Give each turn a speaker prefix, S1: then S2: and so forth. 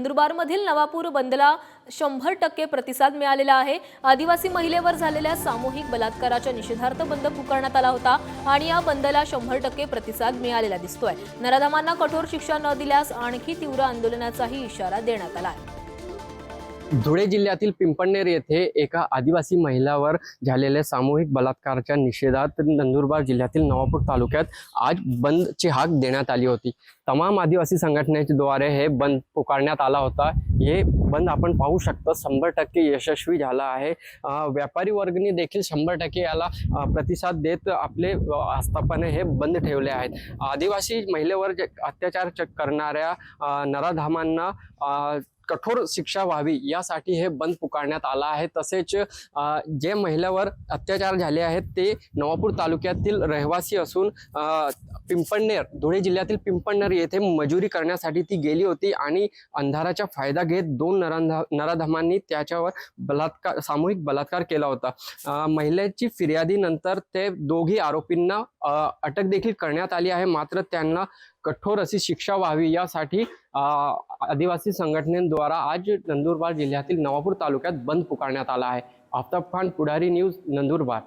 S1: नंदुरबारमधील नवापूर बंदला शंभर टक्के प्रतिसाद मिळालेला आहे. आदिवासी महिलेवर झालेल्या सामूहिक बलात्काराच्या निषेधार्थ बंद पुकारण्यात आला होता आणि या बंदला शंभर टक्के प्रतिसाद मिळालेला दिसतोय. नराधमांना कठोर शिक्षा न दिल्यास आणखी तीव्र आंदोलनाचाही इशारा देण्यात आला आहे.
S2: धुळे जिल्ह्यातील पिंपणनेर येथे एका आदिवासी महिलावर झालेल्या सामूहिक बलात्काराच्या निषेधात नंदुरबार जिल्ह्यातील नवापूर तालुक्यात आज बंदची हाक देण्यात आली होती. तमाम आदिवासी संघटनेद्वारे हे बंद पुकारण्यात आला होता. हे बंद आपण पाहू शकतो. शंभर टक्के यशस्वी झाला आहे. व्यापारी वर्गनी देखील शंभर टक्के याला प्रतिसाद देत आपले आस्थापने हे बंद ठेवले आहेत. आदिवासी महिलेवर जे अत्याचार करणाऱ्या नराधामांना कठोर शिक्षा व्हावी यासाठी हे बंद पुकारण्यात आला आहे. तसेच जे महिलावर अत्याचार झाले आहेत ते नवापूर तालुक्यातील रहिवासी असून पिंपणनेर धुळे जिल्ह्यातील पिंपणनेर येथे मजुरी करण्यासाठी ती गेली होती आणि अंधाराचा फायदा घेत दोन नरांधा नराधमांनी त्याच्यावर बलात्कार सामूहिक बलात्कार केला होता. महिलेची फिर्यादीनंतर ते दोघी आरोपींना अटक देखील करण्यात आली आहे. मात्र त्यांना कठोर अशी शिक्षा व्हावी यासाठी आदिवासी संघटनेद्वारा आज नंदुरबार जिल्ह्यातील नवापूर तालुक्यात बंद पुकारण्यात आला आहे. आफ्ताब खान पुढारी न्यूज नंदुरबार.